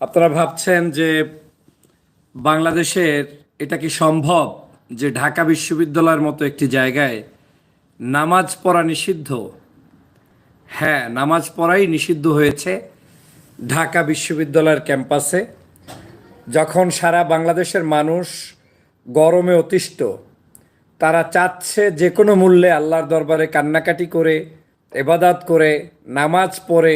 আপনারা ভাবছেন যে বাংলাদেশের এটা কি সম্ভব যে ঢাকা বিশ্ববিদ্যালয়ের মতো একটি জায়গায় নামাজ পড়া নিষিদ্ধ? হ্যাঁ নামাজ পড়াই নিষিদ্ধ হয়েছে ঢাকা বিশ্ববিদ্যালয়ের ক্যাম্পাসে, যখন সারা বাংলাদেশের মানুষ গরমে অতিষ্ঠ, তারা চাচ্ছে যে কোনো মূল্যে আল্লাহর দরবারে কান্নাকাটি করে, এবাদাত করে, নামাজ পড়ে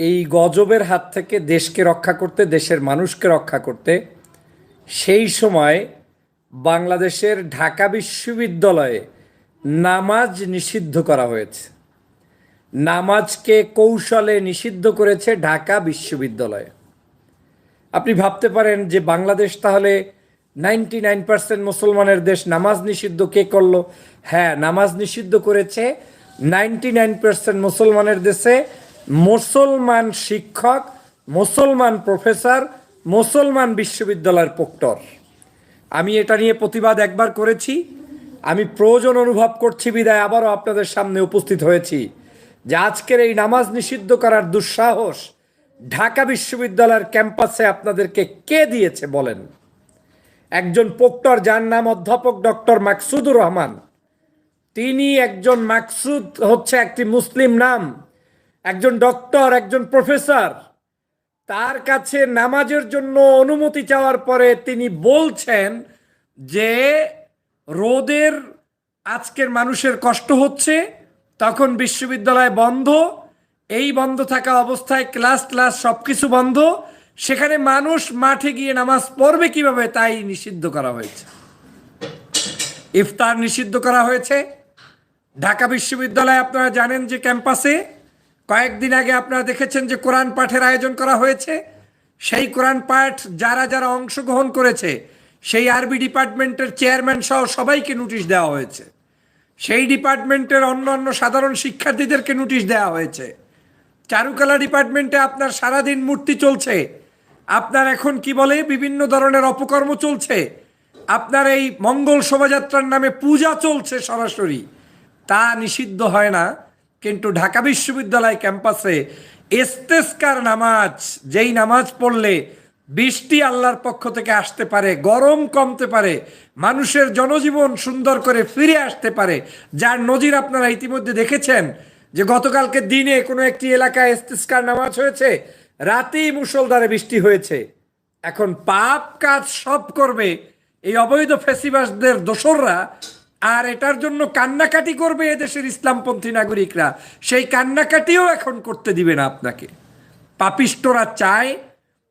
এই গজবের হাত থেকে দেশকে রক্ষা করতে, দেশের মানুষকে রক্ষা করতে, সেই সময় বাংলাদেশের ঢাকা বিশ্ববিদ্যালয়ে নামাজ নিষিদ্ধ করা হয়েছে। নামাজকে কৌশলে নিষিদ্ধ করেছে ঢাকা বিশ্ববিদ্যালয়ে। আপনি ভাবতে পারেন যে বাংলাদেশ তাহলে নাইনটি নাইন পার্সেন্ট মুসলমানের দেশ নামাজ নিষিদ্ধ কে করল? হ্যাঁ নামাজ নিষিদ্ধ করেছে নাইনটি নাইন পার্সেন্ট মুসলমানের দেশে মুসলমান শিক্ষক, মুসলমান প্রফেসর, মুসলমান বিশ্ববিদ্যালয়ের প্রক্টর। আমি এটা নিয়ে প্রতিবাদ একবার করেছি। আমি প্রয়োজন অনুভব করছি বিদায়, আবারও আপনাদের সামনে উপস্থিত হয়েছি। যে আজকের এই নামাজ নিষিদ্ধ করার দুঃসাহস ঢাকা বিশ্ববিদ্যালয়ের ক্যাম্পাসে আপনাদেরকে কে দিয়েছে বলেন? একজন প্রক্টর যার নাম অধ্যাপক ডক্টর মাকসুদুর রহমান। তিনি একজন মাকসুদ হচ্ছে একটি মুসলিম নাম। একজন ডক্টর, একজন প্রফেসর, তার কাছে নামাজের জন্য অনুমতি চাওয়ার পরে তিনি বলছেন যে রোদের আজকের মানুষের কষ্ট হচ্ছে, তখন বিশ্ববিদ্যালয় বন্ধ, এই বন্ধ থাকা অবস্থায় ক্লাস ক্লাস সব কিছু বন্ধ, সেখানে মানুষ মাঠে গিয়ে নামাজ পড়বে কীভাবে তাই নিষিদ্ধ করা হয়েছে। ইফতার নিষিদ্ধ করা হয়েছে। ঢাকা বিশ্ববিদ্যালয়ে, আপনারা জানেন যে ক্যাম্পাসে কয়েকদিন আগে আপনারা দেখেছেন যে কোরআন পাঠের আয়োজন করা হয়েছে। সেই কোরআন পাঠ যারা যারা অংশগ্রহণ করেছে, সেই আরবি ডিপার্টমেন্টের চেয়ারম্যান সহ সবাইকে নোটিশ দেওয়া হয়েছে। সেই ডিপার্টমেন্টের অন্য অন্য সাধারণ শিক্ষার্থীদেরকে নোটিশ দেওয়া হয়েছে। চারুকলা ডিপার্টমেন্টে আপনার সারাদিন মূর্তি চলছে। আপনার এখন কি বলে, বিভিন্ন ধরনের অপকর্ম চলছে। আপনার এই মঙ্গল শোভাযাত্রার নামে পূজা চলছে সরাসরি। তা নিষিদ্ধ হয় না। কিন্তু ঢাকা বিশ্ববিদ্যালয় ক্যাম্পাসে এস্তেস্কার নামাজ, যেই নামাজ পড়লে বৃষ্টি আল্লাহর পক্ষ থেকে আসতে পারে, গরম কমতে পারে, মানুষের জনজীবন সুন্দর করে ফিরে আসতে পারে, যার নজির আপনারা ইতিমধ্যে দেখেছেন যে গতকালকে দিনে কোনো একটি এলাকায় ইস্তিস্কার নামাজ হয়েছে, রাতেই মুষলধারে বৃষ্টি হয়েছে। এখন পাপ কাজ সব করবে, এই অবৈধ ফেসিবাসদের দোসররা আর এটার জন্য কান্নাকাটি করবে এদেশের ইসলামপন্থী নাগরিকরা। সেই কান্নাকাটিও এখন করতে দিবে না আপনাকে। পাপিষ্টরা চায়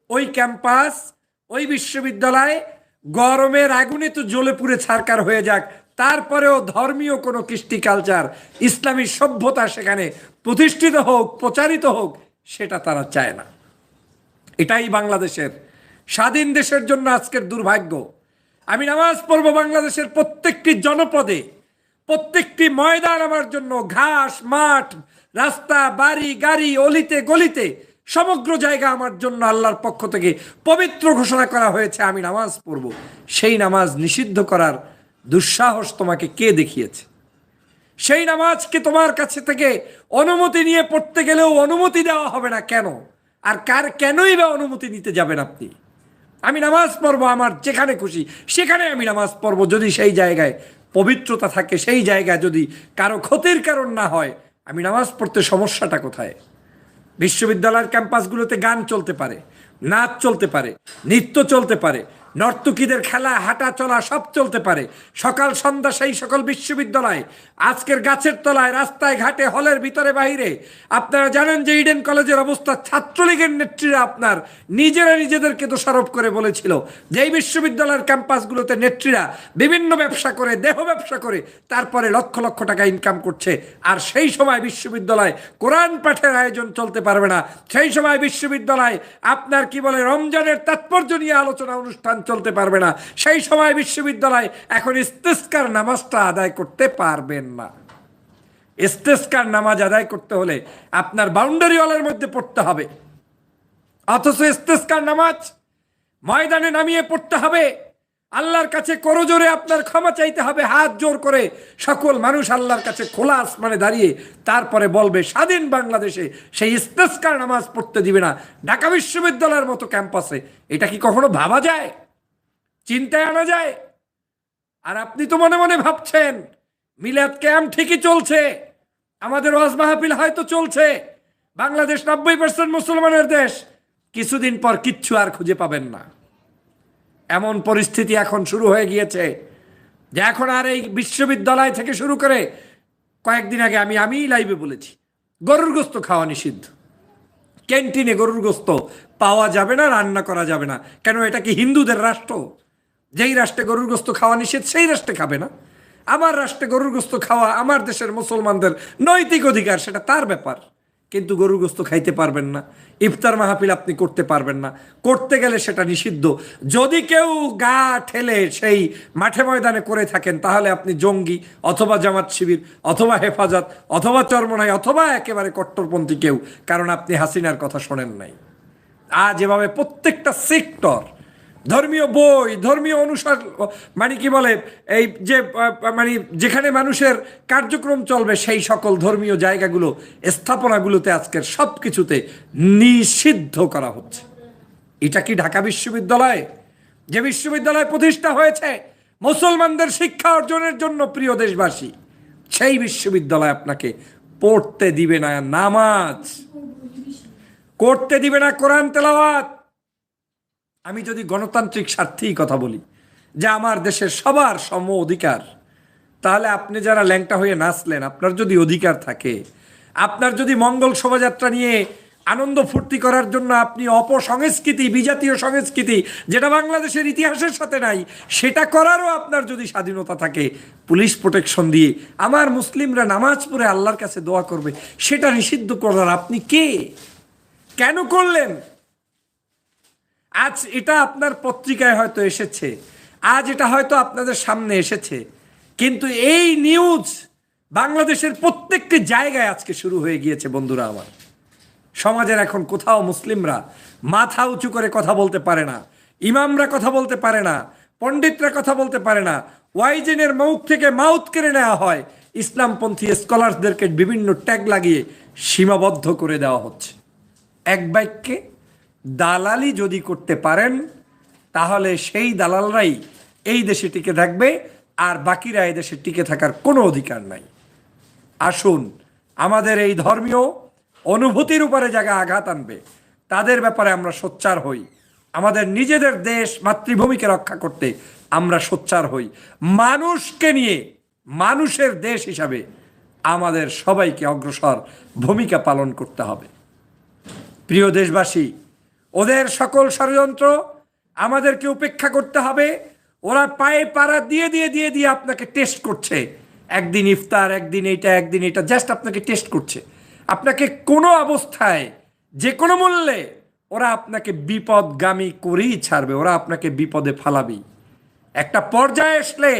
ওই ক্যাম্পাস, ওই বিশ্ববিদ্যালয় গরমের আগুনে তো জ্বলে পুড়ে ছারকার হয়ে যাক। তারপরেও ধর্মীয় কোনো কৃষ্টি কালচার, ইসলামী সভ্যতা সেখানে প্রতিষ্ঠিত হোক, প্রচারিত হোক, সেটা তারা চায় না। এটাই বাংলাদেশের স্বাধীন দেশের জন্য আজকের দুর্ভাগ্য। আমি নামাজ পড়ব বাংলাদেশের প্রত্যেকটি জনপদে, প্রত্যেকটি ময়দান আমার জন্য, ঘাস, মাঠ, রাস্তা, বাড়ি, গাড়ি, অলিতে, গলিতে, সমগ্র জায়গা আমার জন্য আল্লাহর পক্ষ থেকে পবিত্র ঘোষণা করা হয়েছে, আমি নামাজ পড়ব। সেই নামাজ নিষিদ্ধ করার দুঃসাহস তোমাকে কে দেখিয়েছে? সেই নামাজকে তোমার কাছে থেকে অনুমতি নিয়ে পড়তে গেলেও অনুমতি দেওয়া হবে না কেন? আর কার কেনই বা অনুমতি নিতে যাবেন আপনি? আমি নামাজ পড়ব আমার যেখানে খুশি, সেখানে আমি নামাজ পড়ব যদি সেই জায়গায় পবিত্রতা থাকে, সেই জায়গায় যদি কারও ক্ষতির কারণ না হয়, আমি নামাজ পড়তে সমস্যাটা কোথায়? বিশ্ববিদ্যালয়ের ক্যাম্পাসগুলোতে গান চলতে পারে, নাচ চলতে পারে, নৃত্য চলতে পারে নর্তকীদের খেলা, হাঁটা চলা সব চলতে পারে। সকাল, সন্ধ্যা সেই সকল বিশ্ববিদ্যালয়, আজকের গাছের তলায়, রাস্তায়, ঘাটে, হলের ভিতরে, বাহিরে। আপনারা জানেন যে ইডেন কলেজের অবস্থা ছাত্রলীগের নেত্রীরা আপনার নিজেরা নিজেদেরকে দোষারোপ করে বলেছিল। যে এই বিশ্ববিদ্যালয়ের ক্যাম্পাসগুলোতে নেত্রীরা বিভিন্ন ব্যবসা করে, দেহ ব্যবসা করে, তারপরে লক্ষ লক্ষ টাকা ইনকাম করছে। আর সেই সময় বিশ্ববিদ্যালয় কোরআন পাঠের আয়োজন চলতে পারবে না। সেই সময় বিশ্ববিদ্যালয় আপনার কি বলে, রমজানের তাৎপর্য নিয়ে আলোচনা অনুষ্ঠান চলতে পারবে না। সেই সময় বিশ্ববিদ্যালয় এখন ইস্তেস্কার নামাজটা আদায় করতে পারবেন না। ইস্তেস্কার নামাজ আদায় করতে হলে আপনার বাউন্ডারি ওয়ালের মধ্যে পড়তে হবে। অথচ ইস্তেস্কার নামাজ ময়দানে নামিয়ে পড়তে হবে। আল্লাহর কাছে করজোরে আপনার ক্ষমা চাইতে হবে, হাত জোর করে। সকল মানুষ আল্লাহর কাছে খোলা আসমানে দাঁড়িয়ে তারপরে বলবে, স্বাধীন বাংলাদেশে সেই ইস্তেস্কার নামাজ পড়তে দিবে না। ঢাকা বিশ্ববিদ্যালয়ের মতো ক্যাম্পাসে। এটা কি কখনো ভাবা যায়? চিন্তায় আনা যায়। আর আপনি তো মনে মনে ভাবছেন, মিলাদ ক্যাম্প ঠিকই চলছে, আমাদের ওয়াজ মাহফিল হয়তো চলছে, বাংলাদেশ নব্বই পার্সেন্ট মুসলমানের দেশ, কিছুদিন পর কিচ্ছু আর খুঁজে পাবেন না। এমন পরিস্থিতি এখন শুরু হয়ে গিয়েছে, যে এখন আর এই বিশ্ববিদ্যালয় থেকে শুরু করে কয়েকদিন আগে আমি, আমিই লাইভে বলেছি, গরুর গোস্ত খাওয়া নিষিদ্ধ। ক্যান্টিনে গরুর গোস্ত পাওয়া যাবে না, রান্না করা যাবে না। কেন, এটা কি হিন্দুদের রাষ্ট্র? যেই রাষ্ট্রে গরুর গোস্ত খাওয়া নিষেধ, সেই রাষ্ট্রে খাবে না। আমার রাষ্ট্রে গরুর গোস্ত খাওয়া আমার দেশের মুসলমানদের নৈতিক অধিকার, সেটা তার ব্যাপার। কিন্তু গরুর গোস্ত খাইতে পারবেন না। ইফতার মাহফিল আপনি করতে পারবেন না। করতে গেলে সেটা নিষিদ্ধ। যদি কেউ গা ঠেলে সেই মাঠে ময়দানে করে থাকেন, তাহলে আপনি জঙ্গি অথবা জামাত শিবির, অথবা হেফাজত, অথবা চরমনাই, অথবা একেবারে কট্টরপন্থী কেউ। কারণ আপনি হাসিনার কথা শোনেন নাই। আজ এভাবে প্রত্যেকটা সেক্টর ধর্মীয় বই, ধর্মীয় অনুসার মানে কি বলে, এই যে মানে যেখানে মানুষের কার্যক্রম চলবে, সেই সকল ধর্মীয় জায়গাগুলো, স্থাপনাগুলোতে আজকের সব কিছুতে নিষিদ্ধ করা হচ্ছে। এটা কি ঢাকা বিশ্ববিদ্যালয়? যে বিশ্ববিদ্যালয় প্রতিষ্ঠা হয়েছে, মুসলমানদের শিক্ষা অর্জনের জন্য প্রিয় দেশবাসী, সেই বিশ্ববিদ্যালয় আপনাকে পড়তে দিবে না নামাজ, করতে দিবে না কোরআন তেলাওয়াত আমি যদি গণতান্ত্রিক স্বার্থেই কথা বলি, যে আমার দেশের সবার সম অধিকার, তাহলে আপনি যারা ল্যাংটা হয়ে নাচলেন, আপনার যদি অধিকার থাকে, আপনার যদি মঙ্গল শোভাযাত্রা নিয়ে আনন্দ ফুর্তি করার জন্য আপনি অপসংস্কৃতি, বিজাতীয় সংস্কৃতি, যেটা বাংলাদেশের ইতিহাসের সাথে নাই, সেটা করারও আপনার যদি স্বাধীনতা থাকে, পুলিশ প্রোটেকশন দিয়ে আমার মুসলিমরা নামাজ পড়ে আল্লাহর কাছে দোয়া করবে, সেটা নিষিদ্ধ করার আপনি কে? কেন করলেন? আজ এটা আপনার পত্রিকায় হয়তো এসেছে। আজ এটা হয়তো আপনাদের সামনে এসেছে। কিন্তু এই নিউজ বাংলাদেশের প্রত্যেকটি জায়গায় আজকে শুরু হয়ে গিয়েছে, বন্ধুরা আমার। সমাজের এখন কোথাও মুসলিমরা মাথা উঁচু করে কথা বলতে পারে না, ইমামরা কথা বলতে পারে না, পণ্ডিতরা কথা বলতে পারে না। ওয়াইজেনের মৌখ থেকে মাউথ কেড়ে নেওয়া হয়, ইসলামপন্থী স্কলারসদেরকে বিভিন্ন ট্যাগ লাগিয়ে সীমাবদ্ধ করে দেওয়া হচ্ছে। এক বাক্যে দালালি যদি করতে পারেন, তাহলে সেই দালালরাই এই দেশে টিকে থাকবে আর বাকিরা এই দেশে টিকে থাকার কোনো অধিকার নাই। আসুন, আমাদের এই ধর্মীয় অনুভূতির উপরে জায়গা আঘাত আনবে, তাদের ব্যাপারে আমরা সোচ্চার হই। আমাদের নিজেদের দেশ মাতৃভূমিকে রক্ষা করতে আমরা সোচ্চার হই। মানুষকে নিয়ে, মানুষের দেশ হিসাবে আমাদের সবাইকে অগ্রসর ভূমিকা পালন করতে হবে। প্রিয় দেশবাসী ওদের সকল ষড়যন্ত্র আমাদেরকে উপেক্ষা করতে হবে। ওরা পায়ে পাড়া দিয়ে দিয়ে দিয়ে দিয়ে আপনাকে টেস্ট করছে। একদিন ইফতার, একদিন এইটা, একদিন এটা জাস্ট আপনাকে টেস্ট করছে। আপনাকে কোনো অবস্থায়, যে কোনো মূল্যে ওরা আপনাকে বিপদগামী করেই ছাড়বে, ওরা আপনাকে বিপদে ফালাবেই। একটা পর্যায়ে আসলে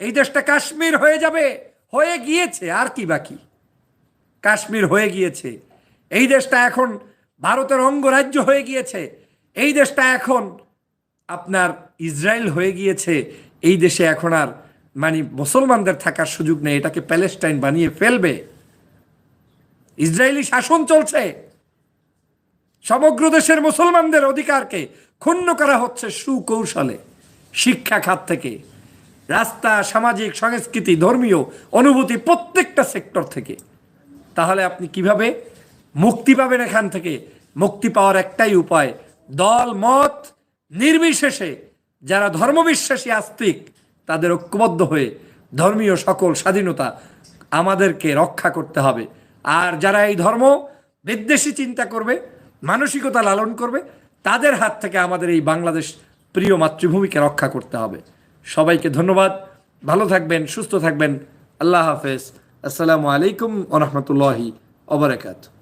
এই দেশটা কাশ্মীর হয়ে যাবে, হয়ে গিয়েছে, আর কি বাকি? কাশ্মীর হয়ে গিয়েছে। এই দেশটা এখন ভারতের অঙ্গরাজ্য হয়ে গিয়েছে। এই দেশটা এখন আপনার ইসরায়েল হয়ে গিয়েছে। এই দেশে এখন আর মানে মুসলমানদের থাকার সুযোগ নেই। এটাকে প্যালেস্টাইন বানিয়ে ফেলবে। ইসরায়েলি শাসন চলছে। সমগ্র দেশের মুসলমানদের অধিকারকে ক্ষুণ্ণ করা হচ্ছে সুকৌশলে। শিক্ষা খাত থেকে, রাস্তা, সামাজিক, সংস্কৃতি, ধর্মীয় অনুভূতি প্রত্যেকটা সেক্টর থেকে। তাহলে আপনি কীভাবে মুক্তি পাবেন এখান থেকে। মুক্তি পাওয়ার একটাই উপায়, দল, মত নির্বিশেষে যারা ধর্মবিশ্বাসী, আস্তিক, তাদের ঐক্যবদ্ধ হয়ে ধর্মীয় সকল স্বাধীনতা আমাদেরকে রক্ষা করতে হবে। আর যারা এই ধর্ম বিদ্বেষী চিন্তা করবে, মানসিকতা লালন করবে, তাদের হাত থেকে আমাদের এই বাংলাদেশ প্রিয় মাতৃভূমিকে রক্ষা করতে হবে। সবাইকে ধন্যবাদ। ভালো থাকবেন, সুস্থ থাকবেন। আল্লাহ হাফেজ। আসসালামু আলাইকুম ওরহমতুল্লাহি ওবরাকাতু